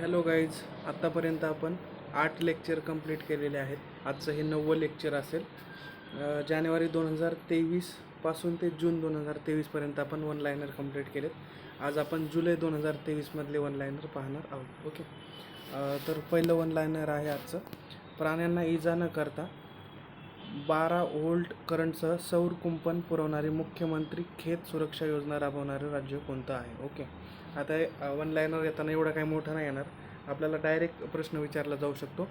Hello guys आत्तापर्यंत आपण आठ लेक्चर कंप्लीट केलेले आहेत. आजचं हे नववं लेक्चर असेल. जानेवारी दोन हजार तेवीसपासून ते जून दोन हजार तेवीसपर्यंत आपण वन लायनर कंप्लीट केलेत. आज आपण जुलै दोन हजार तेवीसमधले वन लायनर पाहणार आहोत. ओके तर पहिलं वन लायनर आहे आजचं. प्राण्यांना इजा न करता बारा व्होल्ट करंटसह सौर कुंपण पुरवणारी मुख्यमंत्री खेत सुरक्षा योजना राबवणारं राज्य कोणतं आहे? ओके आता वन लाईनर येताना एवढा काही मोठा नाही येणार. आपल्याला डायरेक्ट प्रश्न विचारला जाऊ शकतो.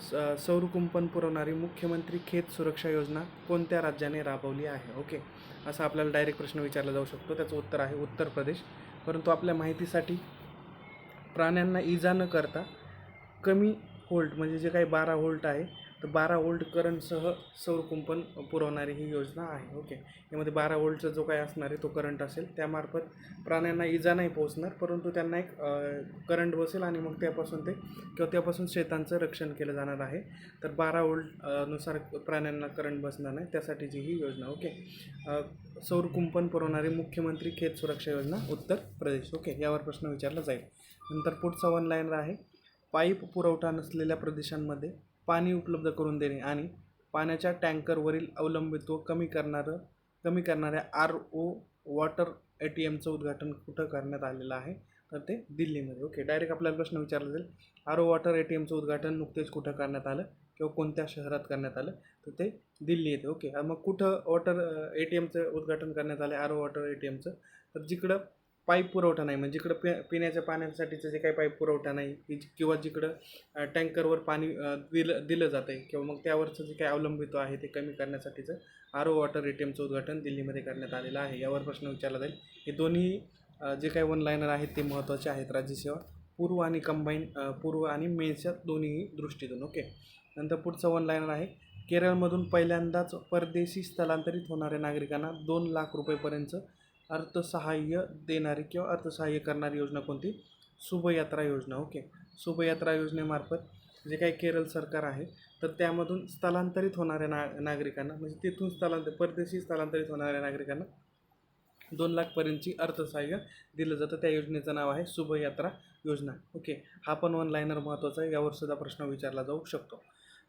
स सौरकुंपण पुरवणारी मुख्यमंत्री खेत सुरक्षा योजना कोणत्या राज्याने राबवली आहे? ओके असा आपल्याला डायरेक्ट प्रश्न विचारला जाऊ शकतो. त्याचं उत्तर आहे उत्तर प्रदेश. परंतु आपल्या माहितीसाठी प्राण्यांना इजा न करता कमी होल्ट म्हणजे जे काही बारा होल्ट आहे तर बारा वोल्ट करंटसह सौर कुंपण पुरवणारी ही योजना आहे. ओके. यामध्ये बारा वोल्टचा जो काही असणार आहे तो करंट असेल त्यामार्फत प्राण्यांना इजा नाही पोहोचणार परंतु त्यांना एक करंट बसेल आणि मग त्यापासून ते किंवा त्यापासून शेतांचं रक्षण केलं जाणार आहे. तर बारा व्होल्टनुसार प्राण्यांना करंट बसणार नाही त्यासाठीची ही योजना. ओके. सौर कुंपण पुरवणारी मुख्यमंत्री खेत सुरक्षा योजना उत्तर प्रदेश. ओके. यावर प्रश्न विचारला जाईल. नंतर पुढचा वन लाईनर आहे. पाईप पुरवठा नसलेल्या प्रदेशांमध्ये पाणी उपलब्ध करून देणे आणि पाण्याच्या टँकरवरील अवलंबित्व कमी करणारं कमी करणाऱ्या R O water A T एमचं उद्घाटन कुठं करण्यात आलेलं आहे? तर ते दिल्लीमध्ये. ओके डायरेक्ट आपल्याला प्रश्न विचारला जाईल R O water A T एमचं उद्घाटन नुकतेच कुठं करण्यात आलं किंवा कोणत्या शहरात करण्यात आलं? तर ते दिल्ली येते. ओके मग कुठं वॉटर ए टी एमचं उद्घाटन करण्यात आलं R O water A T एमचं? तर जिकडं पाईप पुरवठा नाही. म्हणजे जिकडं पि पिण्याच्या पाण्यासाठीचं जे काही पाईप पुरवठा नाही किंवा जिकडं टँकरवर पाणी दिलं दिलं जातं आहे किंवा मग त्यावरचं जे काही अवलंबित्व आहे ते कमी करण्यासाठीचं R O water A T एमचं उद्घाटन दिल्लीमध्ये करण्यात आलेलं आहे. यावर प्रश्न विचारला जाईल. हे दोन्ही जे काही वन लायनर आहेत ते महत्त्वाचे आहेत. राज्यसेवा पूर्व आणि कंबाईन पूर्व आणि मेन्सच्या दोन्ही दृष्टीतून. ओके? नंतर पुढचं वन लायनर आहे. केरळमधून पहिल्यांदाच परदेशी स्थलांतरित होणाऱ्या नागरिकांना दोन लाख रुपयेपर्यंत अर्थसहाय्य देणारी किंवा अर्थसहाय्य करणारी योजना कोणती? शुभयात्रा योजना ओके. शुभयात्रा योजनेमार्फत जे काही केरळ सरकार आहे तर त्यामधून स्थलांतरित होणाऱ्या ना नागरिकांना म्हणजे तिथून स्थलांतर परदेशी स्थलांतरित होणाऱ्या नागरिकांना दोन लाखपर्यंतची अर्थसहाय्य दिलं जातं. त्या योजनेचं नाव आहे शुभयात्रा योजना ओके. हा पण वन लायनर महत्त्वाचा आहे यावर सुद्धा प्रश्न विचारला जाऊ शकतो.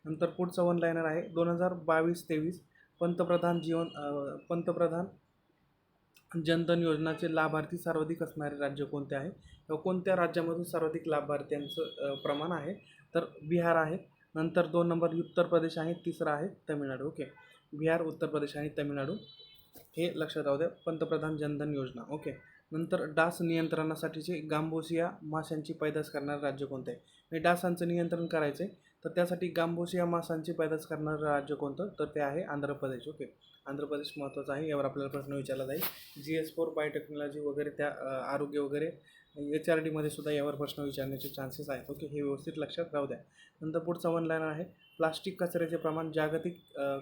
नंतर पुढचा वन लायनर आहे दोन हजार बावीस तेवीस पंतप्रधान जीवन पंतप्रधान जनधन योजनाचे लाभार्थी सर्वाधिक असणारे राज्य कोणते आहे? किंवा कोणत्या राज्यामधून सर्वाधिक लाभार्थ्यांचं प्रमाण आहे? तर बिहार आहे. नंतर दोन नंबर उत्तर प्रदेश आहे. तिसरा आहे तमिळनाडू. ओके. बिहार उत्तर प्रदेश आणि तमिळनाडू. हे लक्षात राहू द्या. पंतप्रधान जनधन योजना. ओके. नंतर डास नियंत्रणासाठीचे गांबोसिया माशांची पैदास करणारं राज्य कोणतं आहे? म्हणजे डासांचं नियंत्रण करायचं आहे तर त्यासाठी गांबोसिया माशांची पैदास करणारं राज्य कोणतं? तर ते आहे आंध्र प्रदेश. ओके. आंध्र प्रदेश महत्त्वाचा आहे यावर आपल्याला प्रश्न विचारला जाईल. जी एस फोर बायोटेक्नॉलॉजी वगैरे त्या आरोग्य वगैरे एच आर डीमध्ये सुद्धा यावर प्रश्न विचारण्याचे चान्सेस आहेत. ओके हे व्यवस्थित लक्षात राहू द्या. नंतर पुढचा वन लाईन आहे प्लास्टिक कचऱ्याचे प्रमाण जागतिक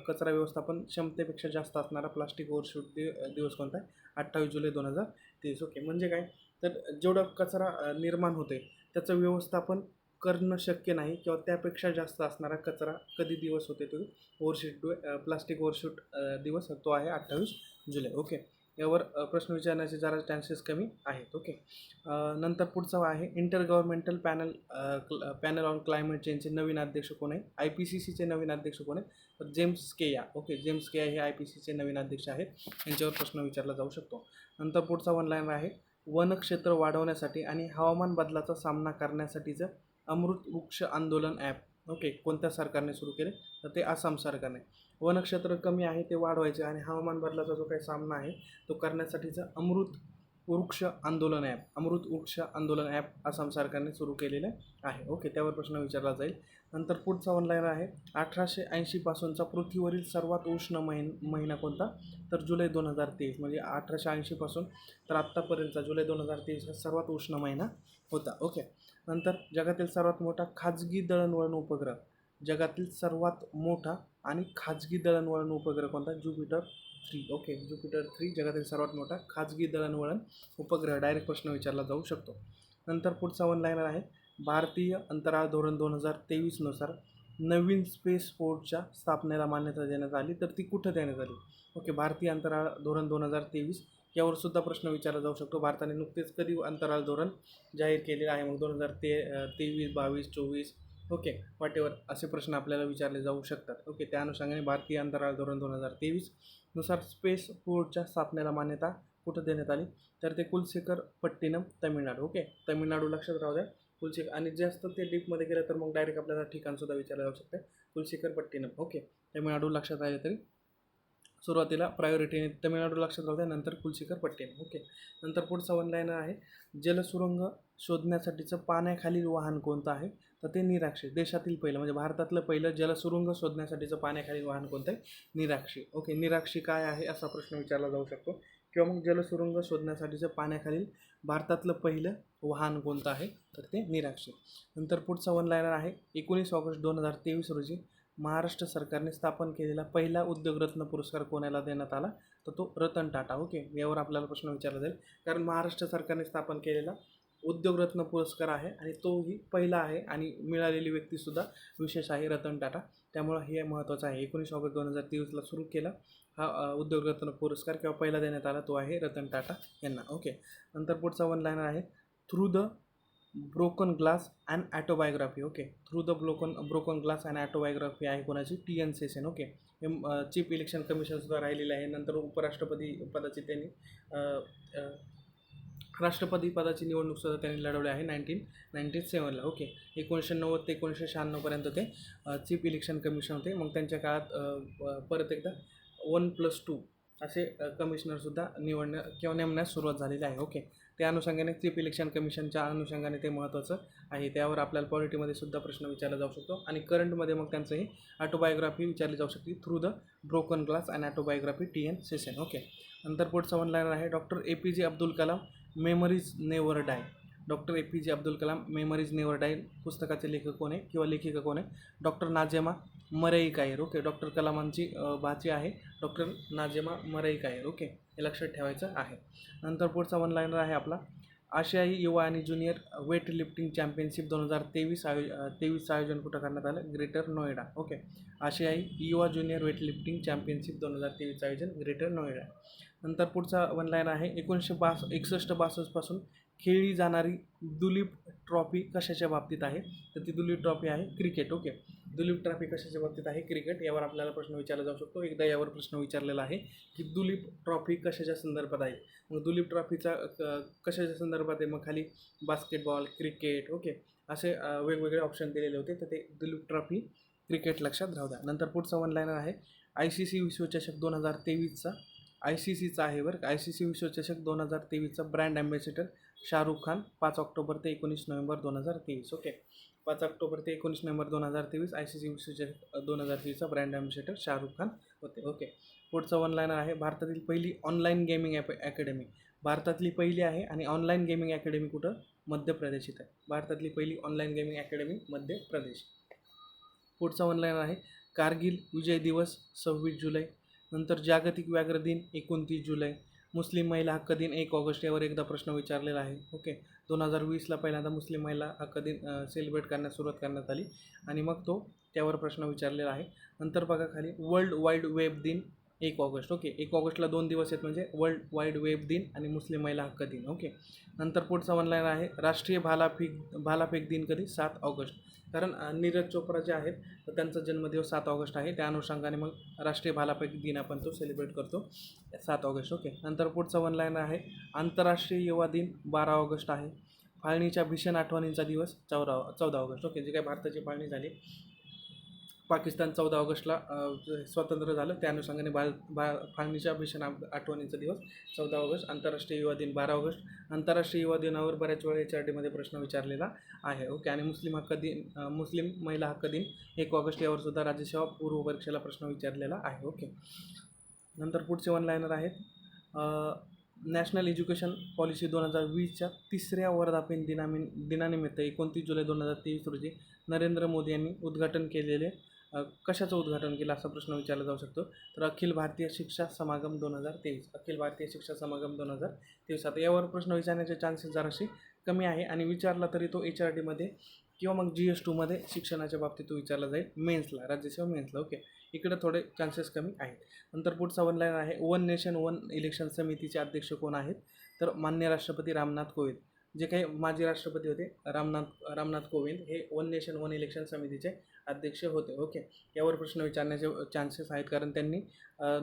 कचरा व्यवस्थापन क्षमतेपेक्षा जास्त असणारा प्लास्टिक ओव्हरशूट दि दिवस कोणता आहे? अठ्ठावीस जुलै दोन हजार तेवीस. ओके म्हणजे काय? तर जेवढा कचरा निर्माण होते त्याचं व्यवस्थापन करणं शक्य नाही किंवा त्यापेक्षा जास्त असणारा कचरा कधी दिवस होते तो? ओव्हरशूट प्लास्टिक ओव्हरशूट दिवस तो आहे अठ्ठावीस जुलै. ओके यावर प्रश्न विचारण्याचे जरा चान्सेस कमी आहेत. ओके नंतर पुढचा आहे. Intergovernmental panel panel on climate चेंजचे नवीन अध्यक्ष कोण आहे आय पी सी सीचे नवीन अध्यक्ष कोण आहे तर James Skea. Okay James Skea हे आय पी सीचे नवीन अध्यक्ष आहेत. यांच्यावर प्रश्न विचारला जाऊ शकतो. नंतर पुढचा वन लाईन आहे. वनक्षेत्र वाढवण्यासाठी आणि हवामान बदलाचा सामना करण्यासाठीचं अमृत वृक्ष आंदोलन ॲप ओके कोणत्या सरकारने सुरू केले? तर ते आसाम सरकारने. वनक्षेत्र कमी आहे ते वाढवायचे आणि हवामान बदलाचा जो काही सामना आहे तो करण्यासाठीचं अमृत वृक्ष आंदोलन ॲप अमृत वृक्ष आंदोलन ॲप आसाम सरकारने सुरू केलेलं आहे. ओके त्यावर प्रश्न विचारला जाईल. नंतर पुढचा ऑनलाईन आहे. अठराशे ऐंशीपासूनचा पृथ्वीवरील सर्वात उष्ण महिन महिना कोणता? तर जुलै दोन हजार तेवीस म्हणजे अठराशे ऐंशीपासून तर आत्तापर्यंतचा जुलै दोन हजार तेवीस हा सर्वात उष्ण महिना होता. ओके नंतर जगातील सर्वात मोठा खाजगी दळणवळण उपग्रह जगातील सर्वात मोठा आणि खाजगी दळणवळण उपग्रह कोणता? Jupiter three. Okay Jupiter three जगातील सर्वात मोठा खाजगी दळणवळण उपग्रह. डायरेक्ट प्रश्न विचारला जाऊ शकतो. नंतर पुढचा वन लाईनर आहे. भारतीय अंतराळ धोरण दोन हजार तेवीसनुसार नवीन स्पेस पोर्टच्या स्थापनेला मान्यता देण्यात आली तर ती कुठं देण्यात आली? ओके भारतीय अंतराळ धोरण दोन हजार तेवीस यावर सुद्धा प्रश्न विचारला जाऊ शकतो. भारताने नुकतेच कधी अंतराळ धोरण जाहीर केलेलं आहे? मग दोन हजार ते तेवीस बावीस चोवीस ओके वाटेवर असे प्रश्न आपल्याला विचारले जाऊ शकतात. ओके त्या अनुषंगाने भारतीय अंतराळ धोरण दोन हजार तेवीसनुसार स्पेस पोर्टच्या स्थापनेला मान्यता कुठं देण्यात आली? तर ते कुलशेखर पट्टिनम तमिळनाडू. ओके तमिळनाडू लक्षात राहू द्या. कुलशेखर आणि जास्त ते डीपमध्ये गेलं तर मग डायरेक्ट आपल्याला ठिकाणसुद्धा विचारलं जाऊ शकते. कुलशेखर पट्टिनम ओके तमिळनाडू लक्षात राहिले तरी सुरुवातीला प्रायोरिटीने तमिळनाडू लक्षात राहू द्या नंतर कुलशेखर पट्टिनम ओके नंतर पुढचा वन लाईनर आहे जलसुरुंग शोधण्यासाठीचं पाण्याखालील वाहन कोणतं आहे? तर ते निराक्षी देशातील पहिलं म्हणजे भारतातलं पहिलं जलसुरुंग शोधण्यासाठीचं पाण्याखालील वाहन कोणतं आहे? निराक्षी ओके निराक्षी काय आहे असा प्रश्न विचारला जाऊ शकतो. किंवा मग जलसुरुंग शोधण्यासाठीचं पाण्याखालील भारतातलं पहिलं वाहन कोणतं आहे? तर ते निराक्षी नंतर पुढचा वन लाईनर आहे एकोणीस ऑगस्ट दोन हजार तेवीस रोजी महाराष्ट्र सरकारने स्थापन केलेला पहिला उद्योगरत्न पुरस्कार कोणाला देण्यात आला? तर तो रतन टाटा. ओके? यावर आपल्याला प्रश्न विचारला जाईल. कारण महाराष्ट्र सरकारने स्थापन केलेला उद्योगरत्न पुरस्कार आहे आणि तोही पहिला आहे आणि मिळालेली व्यक्तीसुद्धा विशेष आहे रतन टाटा. त्यामुळं हे महत्त्वाचं आहे. एकोणीस ऑगस्ट दोन हजार तेवीसला सुरू केला हा उद्योगरत्न पुरस्कार किंवा पहिला देण्यात आला तो आहे रतन टाटा यांना. ओके? नंतर पुढचा वन लाईनर आहे. Through the broken glass and autobiography okay. Through the broken broken glass and autobiography आहे कोणाची? T N Seshan okay. हे चीफ इलेक्शन कमिशनसुद्धा राहिलेलं आहे. नंतर उपराष्ट्रपती पदाची त्यांनी राष्ट्रपती पदाची निवडणूकसुद्धा त्यांनी लढवली आहे नाईन्टीन नाईन्टी सेवनला ओके. एकोणीसशे नव्वद ते एकोणीसशे शहाण्णवपर्यंत ते चीफ इलेक्शन कमिशन होते. मग त्यांच्या काळात परत एकदा वन प्लस टू असे कमिशनरसुद्धा निवडण्या किंवा नेमण्यास सुरुवात झालेली आहे ओके. त्या अनुषंगाने चीफ इलेक्शन कमिशनच्या अनुषंगाने ते महत्त्वाचं आहे. त्यावर आपल्याला पॉलिटीमध्ये सुद्धा प्रश्न विचारला जाऊ शकतो आणि करंटमध्ये मग त्यांचं ही ऑटोबायोग्राफी विचारली जाऊ शकते through the broken glass and autobiography T N Seshan okay नंतर पुढचा म्हणणार आहे doctor A P J Abdul Kalam memories never die doctor A P J Abdul Kalam memories never die पुस्तकाचे लेखक कोण आहे किंवा लेखिका कोण आहे? डॉक्टर नाजेमा मरई कायर ओके डॉक्टर कलामांची बाची भाची आहे. डॉक्टर नाजेमा मरई कायर ओके हे लक्षात ठेवायचं आहे. नंतर पुढचा वन लाईनर आहे आपला. आशियाई युवा आणि ज्युनियर वेट लिफ्टिंग चॅम्पियनशिप दोन हजार तेवीस आयो तेवीसचं आयोजन कुठं करण्यात आलं? ग्रेटर नोएडा ओके आशियाई युवा ज्युनियर वेट लिफ्टिंग चॅम्पियनशिप दोन हजार तेवीसचं आयोजन ग्रेटर नोएडा नंतर पुढचा वन लाईन आहे. एकोणीसशे बास एकसष्ट बासष्टपासून खेळली जाणारी दुलीप ट्रॉफी कशाच्या बाबतीत आहे? तर ती दुलीप ट्रॉफी आहे क्रिकेट. ओके दुलीप ट्रॉफी कशाच्या बाबतीत आहे? क्रिकेट यावर आपल्याला प्रश्न विचारला जाऊ शकतो. एकदा यावर प्रश्न विचारलेला आहे की दुलीप ट्रॉफी कशाच्या संदर्भात आहे? मग दुलीप ट्रॉफीचा क- कशाच्या संदर्भात आहे? मग खाली बास्केटबॉल क्रिकेट ओके. असे वेगवेगळे ऑप्शन दिलेले होते. तर ते दुलीप ट्रॉफी क्रिकेट लक्षात राहू द्या. नंतर पुढचा वन लाईनर आहे. आय सी सी विश्वचषक दोन हजार तेवीसचा. आय सी सीचा आहे बरं आय सी सी विश्वचषक दोन हजार तेवीसचा ब्रँड ॲम्बॅसिडर शाहरुख खान पाच ऑक्टोबर ते एकोणीस नोव्हेंबर दोन हजार तेवीस. ओके. पाच ऑक्टोबर ते एकोणीस नोव्हेंबर दोन हजार तेवीस आय सी सी विश्वचषक दोन हजार तेवीसचा ब्रँड ॲम्बॅसिडर शाहरुख खान होते. ओके. पुढचं वन लाईनर आहे भारतातील पहिली ऑनलाईन गेमिंग ॲप अकॅडमी भारतातली पहिली आहे आणि ऑनलाईन गेमिंग अकॅडमी कुठं? मध्य प्रदेश इथं. आहे भारतातली पहिली online gaming academy Madhya Pradesh. पुढचा वन लाईनर आहे कारगिल विजय दिवस सव्वीस जुलै. नंतर जागतिक व्याघ्र दिन एकोणतीस जुलै. मुस्लिम महिला हक्क दिन एक ऑगस्ट यावर एकदा प्रश्न विचारलेला आहे. ओके. दोन हजार वीसला पहिल्यांदा मुस्लिम महिला हक्क सेलिब्रेट करण्यास सुरुवात करण्यात आली. आणि मग तो त्यावर प्रश्न विचारलेला आहे. नंतर बघा खाली वर्ल्ड वाईड वेब दिन एक ऑगस्ट ओके. एक ऑगस्टला दोन दिवस आहेत म्हणजे वर्ल्ड वाईड वेब दिन आणि मुस्लिम महिला हक्क दिन ओके. नंतर पुढचा ऑनलाईन आहे राष्ट्रीय भालाफेक भालाफेक दिन कधी? सात ऑगस्ट. कारण नीरज चोप्रा जे आहेत तर त्यांचा जन्मदिवस सात ऑगस्ट आहे. त्या अनुषंगाने मग राष्ट्रीय भालाफेक दिन आपण तो सेलिब्रेट करतो. सात ऑगस्ट ओके. नंतर पुढचा ऑनलाईन आहे आंतरराष्ट्रीय युवा दिन बारा ऑगस्ट आहे. फाळणीच्या भीषण आठवणींचा दिवस चौदा चौदा ऑगस्ट ओके. जे काही भारताची फाळणी झाली. पाकिस्तान चौदा ऑगस्टला स्वतंत्र झालं त्या अनुषंगाने भा भा फाळणीच्या भीषण आठवणीचा दिवस चौदा ऑगस्ट आंतरराष्ट्रीय युवा दिन बारा ऑगस्ट. आंतरराष्ट्रीय युवा दिनावर बऱ्याच वेळा एच आर डीमध्ये प्रश्न विचारलेला आहे. ओके आणि मुस्लिम हक्क दिन मुस्लिम महिला हक्क दिन एक ऑगस्ट यावर सुद्धा राज्यसेवा पूर्व परीक्षेला प्रश्न विचारलेला आहे. ओके. नंतर पुढचे वन लायनर आहेत. नॅशनल एज्युकेशन पॉलिसी दोन हजार वीसच्या तिसऱ्या वर्धापन दिनामि दिनानिमित्त एकोणतीस जुलै दोन हजार तेवीस रोजी नरेंद्र मोदी यांनी उद्घाटन केलेले कशाचं उद्घाटन केलं असा प्रश्न विचारला जाऊ शकतो. तर अखिल भारतीय शिक्षा समागम दोन हजार तेवीस अखिल भारतीय शिक्षा समागम दोन हजार तेवीस. आता यावर प्रश्न विचारण्याचे चान्सेस जराशी कमी आहे आणि विचारला तरी तो एच आर डीमध्ये किंवा मग जी एस टूमध्ये शिक्षणाच्या बाबतीत तो विचारला जाईल. मेन्सला राज्यसेवा मेन्सला ओके इकडे थोडे चान्सेस कमी आहेत. नंतर पुढचा वन लाईन आहे वन नेशन वन इलेक्शन समितीचे अध्यक्ष कोण आहेत? तर मान्य राष्ट्रपती रामनाथ कोविंद. जे काही माजी राष्ट्रपती होते रामनाथ रामनाथ कोविंद हे वन नेशन वन इलेक्शन समितीचे अध्यक्ष होते. ओके यावर प्रश्न विचारण्याचे चान्सेस आहेत कारण त्यांनी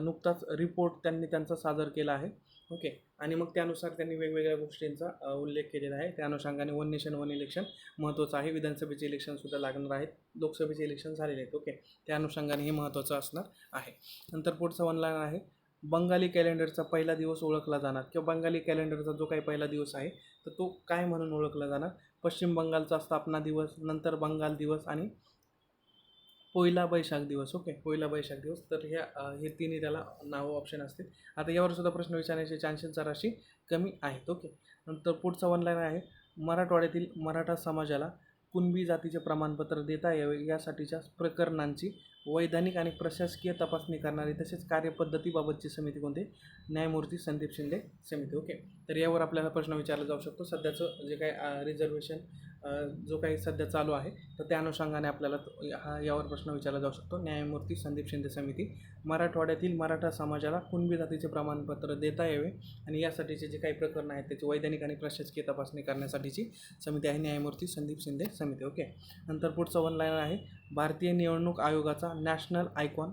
नुकताच रिपोर्ट त्यांनी त्यांचा सादर केला आहे. ओके आणि मग त्यानुसार त्यांनी वेगवेगळ्या गोष्टींचा उल्लेख केलेला आहे. त्या अनुषंगाने वन नेशन वन इलेक्शन महत्त्वाचं आहे. विधानसभेचे इलेक्शनसुद्धा लागणार आहेत. लोकसभेचे इलेक्शन झालेले आहेत. ओके त्या अनुषंगाने हे महत्त्वाचं असणार आहे. नंतर पुढचा वन लाईन आहे. बंगाली कॅलेंडरचा पहिला दिवस ओळखला जाणार किंवा बंगाली कॅलेंडरचा जो काही पहिला दिवस आहे तर तो काय म्हणून ओळखला जाणार? पश्चिम बंगालचा स्थापना दिवस नंतर बंगाल दिवस आणि पहिला बैशाख दिवस ओके? पहिला बैशाख दिवस. तर ह्या हे तिन्ही त्याला नावं ऑप्शन असतील. आता यावर सुद्धा प्रश्न विचारण्याचे चान्सेस जराशी कमी आहेत ओके? नंतर पुढचा वन लाईन आहे. मराठवाड्यातील मराठा समाजाला कुणबी जातीचे प्रमाणपत्र देता यावे यासाठीच्या प्रकरणांची वैधानिक आणि प्रशासकीय तपासणी करणारी तसेच कार्यपद्धतीबाबतची समिती कोणती? न्यायमूर्ती संदीप शिंदे समिती ओके? तर यावर आपल्याला प्रश्न विचारला जाऊ शकतो. सध्याचं जे काही रिझर्वेशन जो काही सध्या चालू आहे तर त्या अनुषंगाने आपल्याला हा यावर प्रश्न विचारला जाऊ शकतो. न्यायमूर्ती संदीप शिंदे समिती मराठवाड्यातील मराठा समाजाला कुणबी जातीचे प्रमाणपत्र देता यावे आणि यासाठीचे जे काही प्रकरण आहेत त्याची वैधानिक आणि प्रशासकीय तपासणी करण्यासाठीची समिती आहे न्यायमूर्ती संदीप शिंदे समिती. ओके? नंतर पुढचं वन लाईन आहे. भारतीय निवडणूक आयोगाचा नॅशनल आयकॉन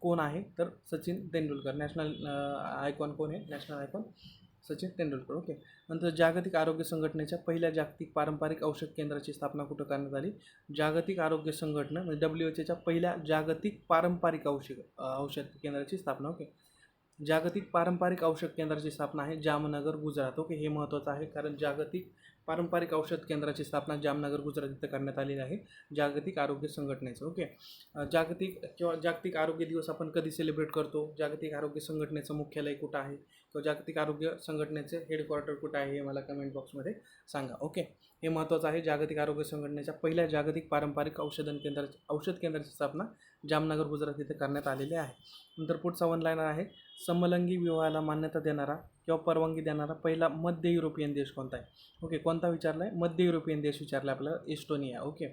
कोण आहे? तर सचिन तेंडुलकर. नॅशनल आयकॉन कोण आहे? National icon Sachin Tendulkar okay नंतर जागतिक आरोग्य संघटनेच्या पहिल्या जागतिक पारंपरिक औषध केंद्राची स्थापना कुठं करण्यात आली? जागतिक आरोग्य संघटना म्हणजे डब्ल्यू एच एच्या पहिल्या जागतिक पारंपरिक औषध औषध केंद्राची स्थापना ओके जागतिक पारंपरिक औषध केंद्राची स्थापना आहे जामनगर गुजरात. ओके हे महत्त्वाचं आहे कारण जागतिक पारंपरिक औषध केंद्राची स्थापना जामनगर गुजरात इथं करण्यात आलेली आहे. जागतिक आरोग्य संघटनेचं ओके. जागतिक किंवा जागतिक आरोग्य दिवस आपण कधी सेलिब्रेट करतो? जागतिक आरोग्य संघटनेचं मुख्यालय कुठं आहे? किंवा जागतिक आरोग्य संघटनेचं हेडक्वार्टर कुठं आहे हे मला कमेंट बॉक्समध्ये सांगा ओके. हे महत्त्वाचं आहे. जागतिक आरोग्य संघटनेच्या पहिल्या जागतिक पारंपरिक औषधन केंद्राची औषध केंद्राची स्थापना जामनगर गुजरात इथे करण्यात आलेले आहे. नंतर पुढचा वन लायनर आहे समलंगी विवाहाला मान्यता देणारा किंवा परवानगी देणारा पहिला मध्य युरोपियन देश कोणता आहे? ओके कोणता विचारला आहे मध्य युरोपियन देश विचारला आपल्याला इस्टोनिया ओके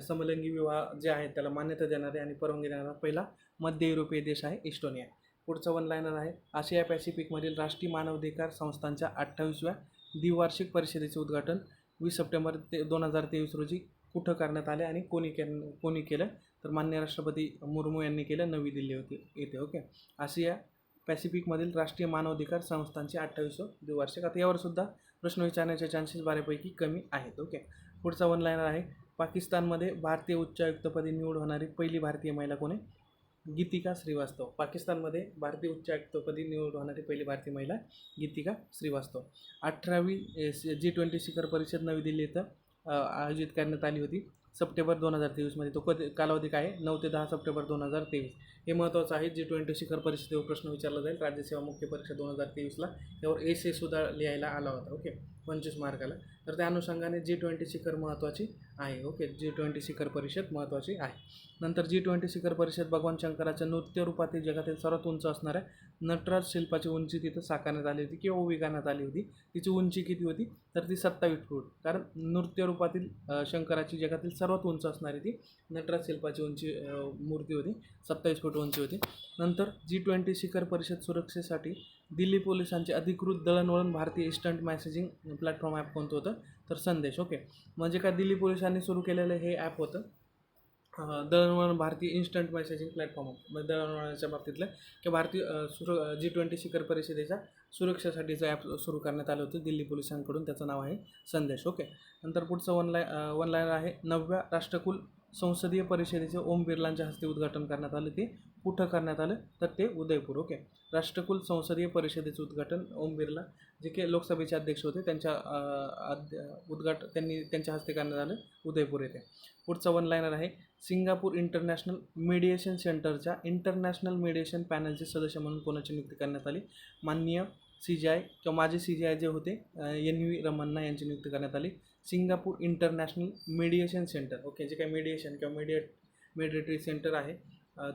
समलंगी विवाह जे आहे त्याला मान्यता देणारे आणि परवानगी देणारा पहिला मध्य युरोपीय देश आहे इस्टोनिया पुढचा वन लायनर आहे आशिया पॅसिफिकमधील राष्ट्रीय मानवाधिकार संस्थांच्या अठ्ठावीसव्या द्विवार्षिक परिषदेचे उद्घाटन वीस सप्टेंबर ते दोन हजार तेवीस रोजी कुठं करण्यात आले आणि कोणी के कोणी केलं? तर मान्य राष्ट्रपती मुर्मू यांनी केलं नवी दिल्ली होती येथे ओके? आशिया पॅसिफिकमधील राष्ट्रीय मानवाधिकार संस्थांचे अठ्ठावीसो द्विवार्षिक. आता यावर सुद्धा प्रश्न विचारण्याचे चान्सेस बऱ्यापैकी कमी आहेत ओके? पुढचा वन लाईनर आहे पाकिस्तानमध्ये भारतीय उच्चायुक्तपदी निवड होणारी पहिली भारतीय महिला कोण आहे? गीतिका श्रीवास्तव. पाकिस्तानमध्ये भारतीय उच्चायुक्तपदी निवड होणारी पहिली भारतीय महिला गीतिका श्रीवास्तव. अठरावी जी ट्वेंटी शिखर परिषद नवी दिल्ली इथं आयोजित करण्यात आली होती. सप्टेंबर दोन हजार तेवीसमध्ये तो कधी कालावधी काय आहे? नऊ ते दहा सप्टेंबर दोन हजार तेवीस. हे महत्त्वाचं आहे. जी ट्वेंटी शिखर परिषदेवर प्रश्न विचारला जाईल राज्यसेवा मुख्य परीक्षा दोन हजार तेवीसला यावर एस सुद्धा लिहायला आला होता. ओके? पंचवीस मार्काला. तर त्या अनुषंगाने जी ट्वेंटी शिखर महत्त्वाची आहे. ओके? जी ट्वेंटी शिखर परिषद महत्त्वाची आहे. नंतर जी ट्वेंटी शिखर परिषद भगवान शंकराच्या नृत्य रूपातील जगातील सर्वात उंच असणाऱ्या नटराज शिल्पाची उंची तिथं साकारण्यात आली होती किंवा उभी करण्यात आली होती. तिची उंची किती होती? तर ती सत्तावीस फूट. कारण नृत्य रूपातील शंकराची जगातील सर्वात उंच असणारी ती नटराज शिल्पाची उंची मूर्ती होती. सत्तावीस फूट उंची होती. नंतर जी ट्वेंटी शिखर परिषद सुरक्षेसाठी दिल्ली पोलिसांचे अधिकृत दळणवळण भारतीय इस्टंट मॅसेजिंग प्लॅटफॉर्म ॲप कोणतं होतं? तर संदेश ओके म्हणजे काय दिल्ली पोलिसांनी सुरू केलेलं हे ॲप होतं? दळणवळण भारतीय इन्स्टंट मेसेजिंग प्लॅटफॉर्म म्हणजे दळणवळणाच्या बाबतीतलं किंवा भारतीय सुर जी ट्वेंटी शिखर परिषदेच्या सुरक्षेसाठीचं ॲप सुरू करण्यात आलं होतं दिल्ली पोलिसांकडून. त्याचं नाव आहे संदेश ओके नंतर पुढचं वन लाय वन लाईनर आहे नवव्या राष्ट्रकुल संसदीय परिषदेचे ओम बिर्लांच्या हस्ते उद्घाटन करण्यात आलं ते. कुठं करण्यात आलं? तर ते उदयपूर ओके. राष्ट्रकुल संसदीय परिषदेचं उद्घाटन ओम बिर्ला जे काही लोकसभेचे अध्यक्ष होते. त्यांच्या अं, अध्य उद्घाट त्यांनी त्यांच्या हस्ते करण्यात आलं उदयपूर येथे. पुढचा वन लाईनर आहे. सिंगापूर इंटरनॅशनल मेडिएशन सेंटरच्या इंटरनॅशनल मेडिएशन पॅनलचे सदस्य म्हणून कोणाची नियुक्ती करण्यात आली? माननीय सी जी आय किंवा माझे सी जी आय जे होते एन व्ही रमन्ना यांची नियुक्ती करण्यात आली. Singapore international mediation centre okay जे काही मेडिएशन किंवा मेडिएट मीडिएटरी सेंटर आहे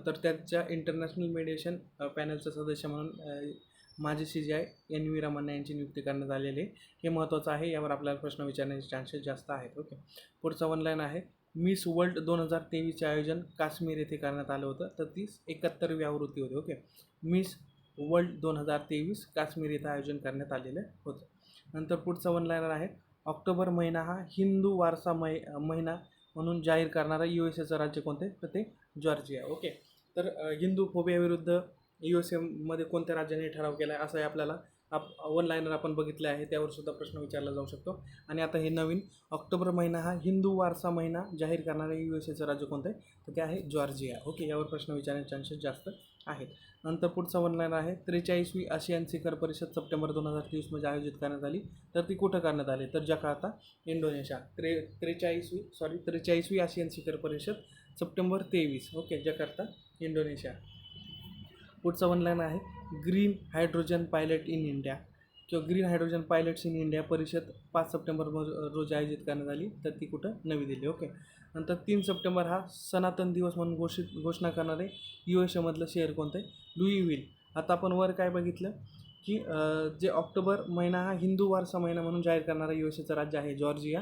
तर त्याच्या इंटरनॅशनल मीडिएशन पॅनलचा सदस्य म्हणून माझे माजी C J I N V Ramana यांची नियुक्ती करण्यात आलेली आहे. हे महत्त्वाचं आहे यावर आपल्याला प्रश्न विचारण्याचे चान्सेस जास्त आहेत. ओके पुढचा ऑनलाईन आहे. मिस वर्ल्ड दोन हजार तेवीसचे आयोजन काश्मीर येथे करण्यात आलं होतं. तर तीस एकाहत्तरवी आवृत्ती होती. ओके मिस वर्ल्ड दोन हजार तेवीस काश्मीर येथे आयोजन करण्यात आलेलं होतं. नंतर पुढचा वन आहे. ऑक्टोबर महिना हा हिंदू वारसा मै महिना म्हणून जाहीर करणारा यू एस एचं राज्य कोणतं? आहे तर ते जॉर्जिया. ओके. तर हिंदू फोबियाविरुद्ध यू एस एमध्ये कोणत्या राज्याने ठराव केला आहे असं आपल्याला आप वन आपण बघितले आहे त्यावर सुद्धा प्रश्न विचारला जाऊ शकतो. आणि आता हे नवीन ऑक्टोबर महिना हा हिंदू वारसा महिना जाहीर करणारे यू एस एचं राज्य कोणतं आहे? तर ते आहे जॉर्जिया. ओके यावर प्रश्न विचारण्याचे चान्सेस जास्त आहेत. नंतर पुढचा वन लाईनर आहे त्रेचाळीसवी आशियान शिखर परिषद सप्टेंबर दोन हजार तेवीसमध्ये आयोजित करण्यात आली. तर ती कुठं करण्यात आली? तर जकार्ता इंडोनेशिया. त्रे त्रेचाळीसवी सॉरी त्रेचाळीसवी आशियान शिखर परिषद सप्टेंबर तेवीस. Okay Jakarta Indonesia. पुढचा वन लाईन आहे green hydrogen pilot in India किंवा green hydrogen pilots in India परिषद पाच सप्टेंबर रोजी आयोजित करण्यात आली तर ती कुठं? नवी दिल्ली ओके नंतर तीन सप्टेंबर हा सनातन दिवस म्हणून घोषित घोषणा करणारे यू एस एमधलं शहर कोणतं आहे? लुई विल आता आपण वर काय बघितलं? की जे ऑक्टोबर महिना हा हिंदू वारसा महिना म्हणून जाहीर करणारा यू एस एचं राज्य आहे जॉर्जिया.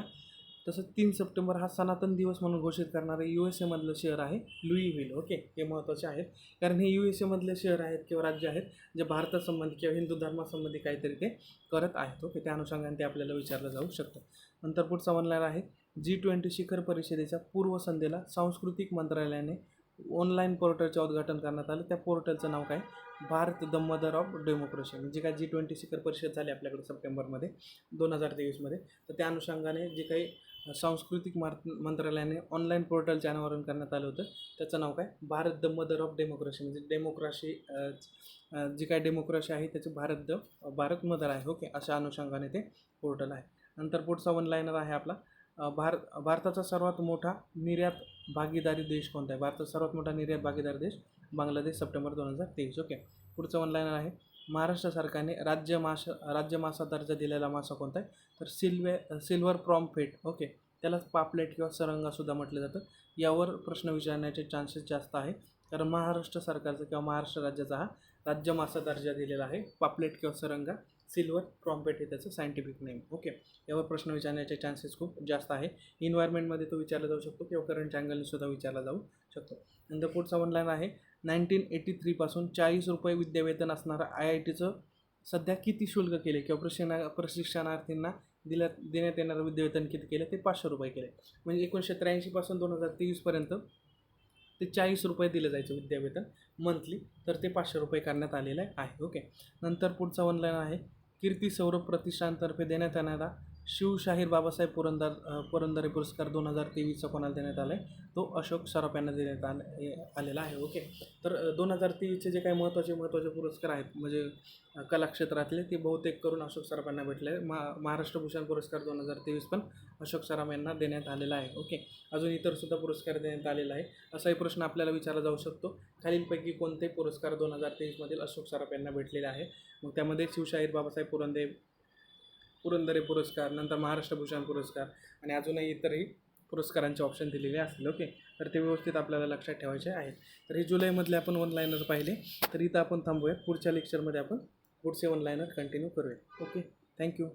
तसंच तीन सप्टेंबर हा सनातन दिवस म्हणून घोषित करणारं यू एस एमधलं शहर आहे लुई व्हील ओके? हे महत्त्वाचे आहेत. कारण हे यू एस एमधले शहर आहेत किंवा राज्य आहेत जे भारतासंबंधी किंवा हिंदू धर्मासंबंधी काहीतरी ते करत आहेत ओके? त्या अनुषंगाने ते आपल्याला विचारलं जाऊ शकतं. नंतर पुढचा म्हणणार आहे जी ट्वेंटी शिखर परिषदेच्या पूर्वसंध्येला सांस्कृतिक मंत्रालयाने ऑनलाईन पोर्टलचे उद्घाटन करण्यात आलं. त्या पोर्टलचं नाव काय? Bharat the mother of democracy. म्हणजे काय? जी ट्वेंटी शिखर परिषद झाली आपल्याकडे सप्टेंबरमध्ये दोन हजार तेवीसमध्ये. तर त्या अनुषंगाने जे काही सांस्कृतिक मार मंत्रालयाने ऑनलाईन पोर्टलचे अनावरण करण्यात आलं होतं. त्याचं नाव काय? Bharat the mother of democracy म्हणजे डेमोक्राशी जी काय डेमोक्रेसी आहे त्याचे भारत द भारत मदर आहे. ओके अशा अनुषंगाने ते पोर्टल आहे. नंतर पुढचा वन लाईनर आहे आपला. भार भारताचा सर्वात मोठा निर्यात भागीदारी देश कोणता आहे? भारताचा सर्वात मोठा निर्यात भागीदारी देश बांगलादेश सप्टेंबर दोन हजार तेवीस. ओके पुढचं वन लाईनर आहे. महाराष्ट्र सरकारने राज्य मास राज्य मासा दर्जा दिलेला मासा कोणता आहे? तर सिल्वे सिल्वर प्रॉम्फेट ओके. त्याला पापलेट किंवा सरंगासुद्धा म्हटलं जातं. यावर प्रश्न विचारण्याचे चान्सेस जास्त आहे. कारण महाराष्ट्र सरकारचा किंवा महाराष्ट्र राज्याचा हा राज्य मासा दर्जा दिलेला आहे. पापलेट किंवा सरंगा. सिल्वर प्रॉम्पेट हे त्याचं सायंटिफिक नेम ओके यावर प्रश्न विचारण्याचे चान्सेस खूप जास्त आहे. इन्व्हायरमेंटमध्ये तो विचारला जाऊ शकतो किंवा करंट अँगलने सुद्धा विचारला जाऊ शकतो. नंतर पुढचा वन लाईन आहे नाईन्टीन एटी थ्रीपासून चाळीस रुपये विद्यावेतन असणारं आय आय टीचं सध्या किती शुल्क केले किंवा प्रशिक्षणा प्रशिक्षणार्थींना दिल्या देण्यात येणारं विद्यावेतन किती केलं ते पाचशे रुपये केले म्हणजे एकोणीसशे त्र्याऐंशीपासून दोन हजार तेवीसपर्यंत ते चाळीस रुपये दिलं जायचं विद्यावेतन मंथली. तर ते पाचशे रुपये करण्यात आलेलं आहे. ओके नंतर पुढचा ऑनलाईन आहे कीर्ती सौरभ प्रतिष्ठानतर्फे देण्यात येणारा शिवशाहीर बाबासाहेब पुरंदर पुरंदरे पुरस्कार दोन हजार तेवीसचा कोणाला देण्यात आला आहे तो अशोक सराफ यांना देण्यात आले आलेला आहे ओके. तर दोन हजार तेवीसचे जे काही महत्त्वाचे महत्त्वाचे पुरस्कार आहेत म्हणजे कलाक्षेत्रातले ते बहुतेक करून अशोक सराफ यांना भेटले आहे मा महाराष्ट्र भूषण पुरस्कार दोन हजार तेवीस पण अशोक सराफ यांना देण्यात आलेला आहे ओके. अजून इतरसुद्धा पुरस्कार देण्यात आलेला आहे. असाही प्रश्न आपल्याला विचारला जाऊ शकतो. खालीलपैकी कोणते पुरस्कार दोन हजार तेवीसमधील अशोक सराफ यांना भेटलेले आहे? मग त्यामध्ये शिवशाहीर बाबासाहेब पुरंदे पुरंदरे पुरस्कार नंतर महाराष्ट्र भूषण पुरस्कार आणि अजूनही इतरही पुरस्कारांचे ऑप्शन दिलेले असतील. ओके तर ते व्यवस्थित आपल्याला लक्षात ठेवायचे आहेत. तर हे जुलैमधले आपण ऑनलाईनर पाहिले. तर इथं आपण थांबूयात पुढच्या लेक्चरमध्ये आपण पुढचे ऑनलाईनर कंटिन्यू करूया. Okay thank you